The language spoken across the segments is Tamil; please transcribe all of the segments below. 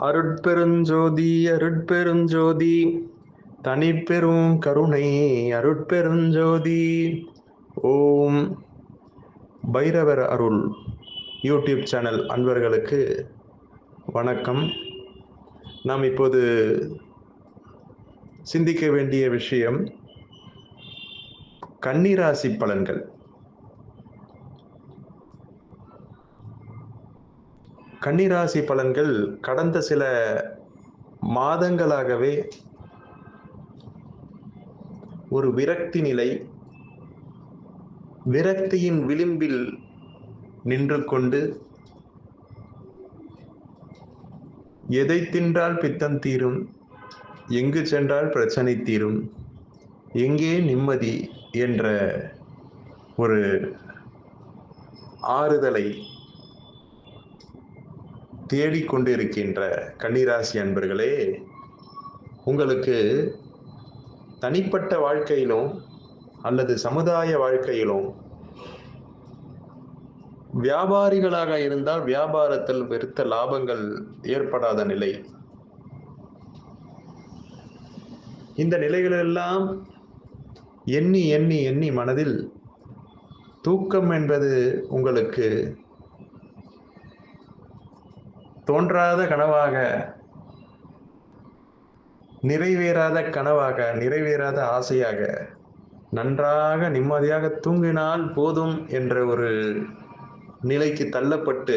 அருட்பெருஞ்சோதி அருட்பெருஞ்சோதி. தனிப்பெரும் கருணை அருட்பெருஞ்சோதி. ஓம் பைரவர் அருள். யூடியூப் சேனல் அன்பர்களுக்கு வணக்கம். நாம் இப்போது சிந்திக்க வேண்டிய விஷயம் கன்னிராசி பலன்கள். கன்னிராசி பலன்கள் கடந்த சில மாதங்களாகவே ஒரு விரக்தி நிலை விரக்தியின் விளிம்பில் நின்று கொண்டு எதை தின்றால் பித்தம் தீரும் எங்கு சென்றால் பிரச்சனை தீரும் எங்கே நிம்மதி என்ற ஒரு ஆறுதலை தேடிக்கொண்டிருக்கின்ற கன்னிராசி அன்பர்களே உங்களுக்கு தனிப்பட்ட வாழ்க்கையிலும் அல்லது சமுதாய வாழ்க்கையிலும் வியாபாரிகளாக இருந்தால் வியாபாரத்தில் பெருத்த லாபங்கள் ஏற்படாத நிலை. இந்த நிலைகளெல்லாம் எண்ணி எண்ணி எண்ணி மனதில் தூக்கம் என்பது உங்களுக்கு தோன்றாத கனவாக நிறைவேறாத கனவாக நிறைவேறாத ஆசையாக நன்றாக நிம்மதியாக தூங்கினால் போதும் என்ற ஒரு நிலைக்கு தள்ளப்பட்டு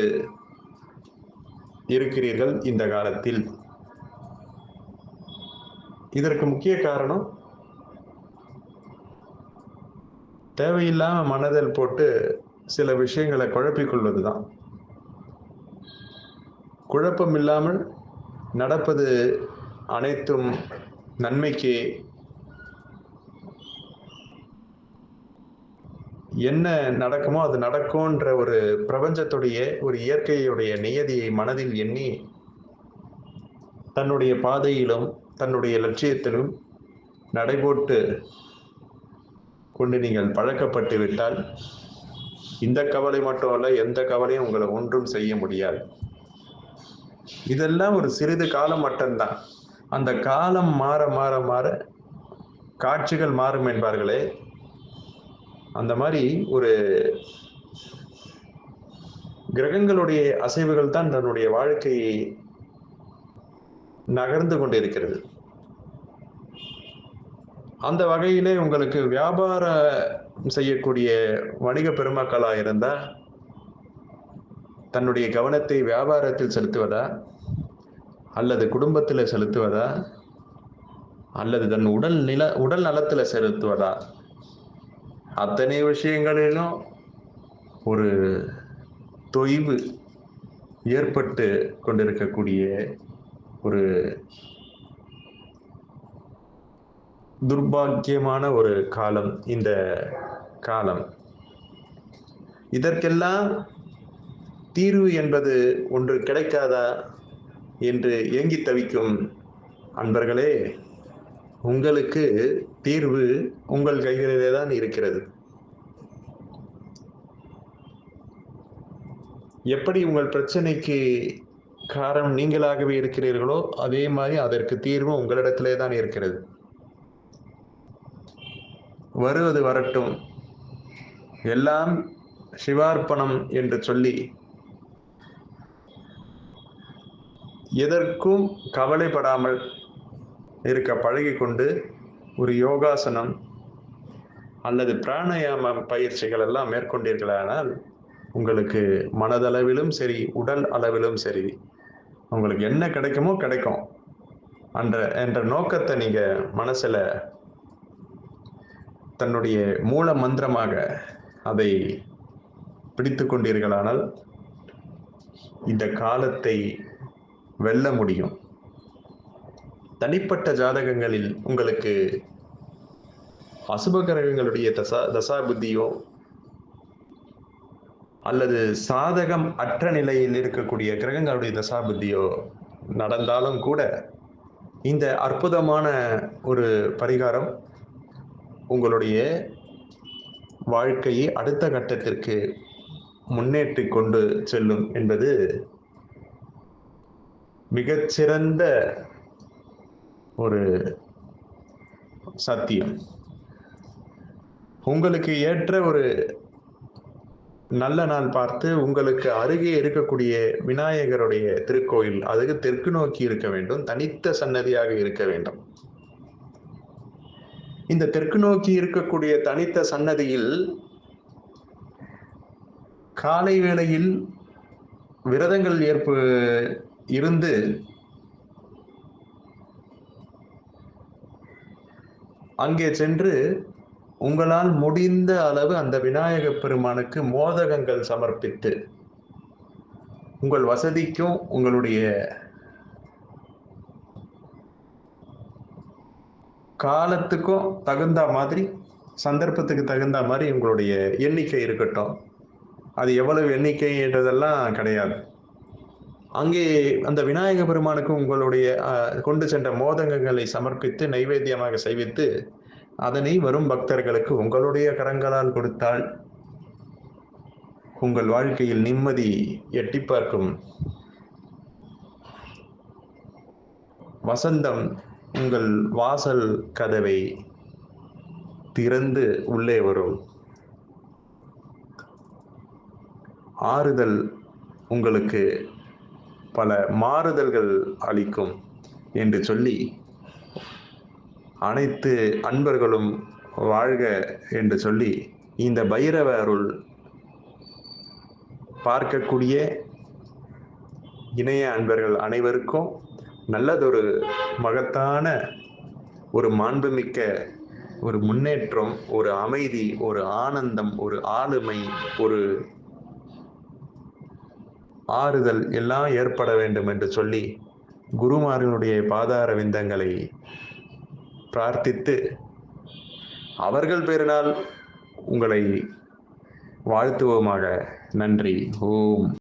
இருக்கிறீர்கள் இந்த காலத்தில். இதற்கு முக்கிய காரணம் தேவையில்லாம மனதில் போட்டு சில விஷயங்களை குழப்பிக்கொள்வது தான் குழப்பம் இல்லாமல் நடப்பது அனைத்தும் நன்மைக்கு. என்ன நடக்குமோ அது நடக்கும்ன்ற ஒரு பிரபஞ்சத்துடைய ஒரு இயற்கையுடைய நியதியை மனதில் எண்ணி தன்னுடைய பாதையிலும் தன்னுடைய லட்சியத்திலும் நடைபோட்டு கொண்டு நீங்கள் பழக்கப்பட்டு விட்டால் இந்த கவலை மட்டும் அல்ல எந்த கவலையும் உங்களை ஒன்றும் செய்ய முடியாது. இதெல்லாம் ஒரு சிறிது காலம் மட்டும்தான். அந்த காலம் மாற மாற மாற காட்சிகள் மாறும் என்பார்களே. அந்த மாதிரி ஒரு கிரகங்களுடைய அசைவுகள் தான் தன்னுடைய வாழ்க்கையை நகர்ந்து கொண்டிருக்கிறது. அந்த வகையிலே உங்களுக்கு வியாபாரம் செய்யக்கூடிய வணிக பெருமக்களாக இருந்தால் தன்னுடைய கவனத்தை வியாபாரத்தில் செலுத்துவதா? அல்லது குடும்பத்தில் செலுத்துவதா? அல்லது தன் உடல் நில உடல் நலத்தில் செலுத்துவதா? அத்தனை விஷயங்களிலும் ஒரு தொய்வு ஏற்பட்டு கொண்டிருக்கக்கூடிய ஒரு துர்பாக்கியமான ஒரு காலம் இந்த காலம். இதற்கெல்லாம் தீர்வு என்பது ஒன்று கிடைக்காதா என்று ஏங்கி தவிக்கும். அன்பர்களே உங்களுக்கு தீர்வு உங்கள் கைகளிலே தான் இருக்கிறது. எப்படி உங்கள் பிரச்சனைக்கு காரணம் நீங்களாகவே இருக்கிறீர்களோ அதே மாதிரி அதற்கு தீர்வு உங்களிடத்திலே தான் இருக்கிறது. வருவது வரட்டும். எல்லாம் சிவார்ப்பணம் என்று சொல்லி எதற்கும் கவலைப்படாமல் இருக்க பழகி கொண்டு ஒரு யோகாசனம் அல்லது பிராணாயாம பயிற்சிகள் எல்லாம் மேற்கொண்டீர்களானால் உங்களுக்கு மனதளவிலும் சரி உடல் அளவிலும் சரி உங்களுக்கு என்ன கிடைக்குமோ கிடைக்கும். என்ற என்ற நோக்கத்தை நீங்க மனசுல தன்னுடைய மூல மந்திரமாக அதை பிடித்து கொண்டீர்களானால் இந்த காலத்தை வெல்ல முடியும். தனிப்பட்ட ஜாதகங்களில் உங்களுக்கு அசுப கிரகங்களுடைய தசா தசா புத்தியோ அல்லது சாதகம் அற்ற நிலையில் இருக்கக்கூடிய கிரகங்களுடைய தசா புத்தியோ நடந்தாலும் கூட இந்த அற்புதமான ஒரு பரிகாரம் உங்களுடைய வாழ்க்கையை அடுத்த கட்டத்திற்கு முன்னேற்றி கொண்டு செல்லும் என்பது மிகச்சிறந்த ஒரு சத்தியம். உங்களுக்கு ஏற்ற ஒரு நல்ல நாள் பார்த்து உங்களுக்கு அருகே இருக்கக்கூடிய விநாயகருடைய திருக்கோயில் அதுக்கு தெற்கு நோக்கி இருக்க வேண்டும் தனித்த சன்னதியாக இருக்க வேண்டும். இந்த தெற்கு நோக்கி இருக்கக்கூடிய தனித்த சன்னதியில் காலை வேளையில் விரதங்கள் ஏற்பு இருந்து அங்கே சென்று உங்களால் முடிந்த அளவு அந்த விநாயக பெருமானுக்கு மோதகங்கள் சமர்ப்பித்து உங்கள் வசதிக்கும் உங்களுடைய காலத்துக்கும் தகுந்த மாதிரி சந்தர்ப்பத்துக்கு தகுந்த மாதிரி உங்களுடைய எண்ணிக்கை இருக்கட்டும். அது எவ்வளவு எண்ணிக்கைன்றதெல்லாம் கிடையாது. அங்கே அந்த விநாயக பெருமானுக்கு உங்களுடைய கொண்டு சென்ற மோதகங்களை சமர்ப்பித்து நைவேத்தியமாக செய்வித்து அதனை வரும் பக்தர்களுக்கு உங்களுடைய கரங்களால் கொடுத்தால் உங்கள் வாழ்க்கையில் நிம்மதி எட்டி பார்க்கும். வசந்தம் உங்கள் வாசல் கதவை திறந்து உள்ளே வரும். ஆறுதல் உங்களுக்கு பல மாறுதல்கள் அளிக்கும் என்று சொல்லி அனைத்து அன்பர்களும் வாழ்க என்று சொல்லி இந்த பைரவ அருள் பார்க்கக்கூடிய இணைய அன்பர்கள் அனைவருக்கும் நல்லதொரு மகத்தான ஒரு மாண்புமிக்க ஒரு முன்னேற்றம் ஒரு அமைதி ஒரு ஆனந்தம் ஒரு ஆளுமை ஒரு ஆறுதல் எல்லாம் ஏற்பட வேண்டும் என்று சொல்லி குருமார்களுடைய பாதார விந்தங்களை பிரார்த்தித்து அவர்கள் பெருநாள் உங்களை வாழ்த்துவோமாக. நன்றி. ஓம்.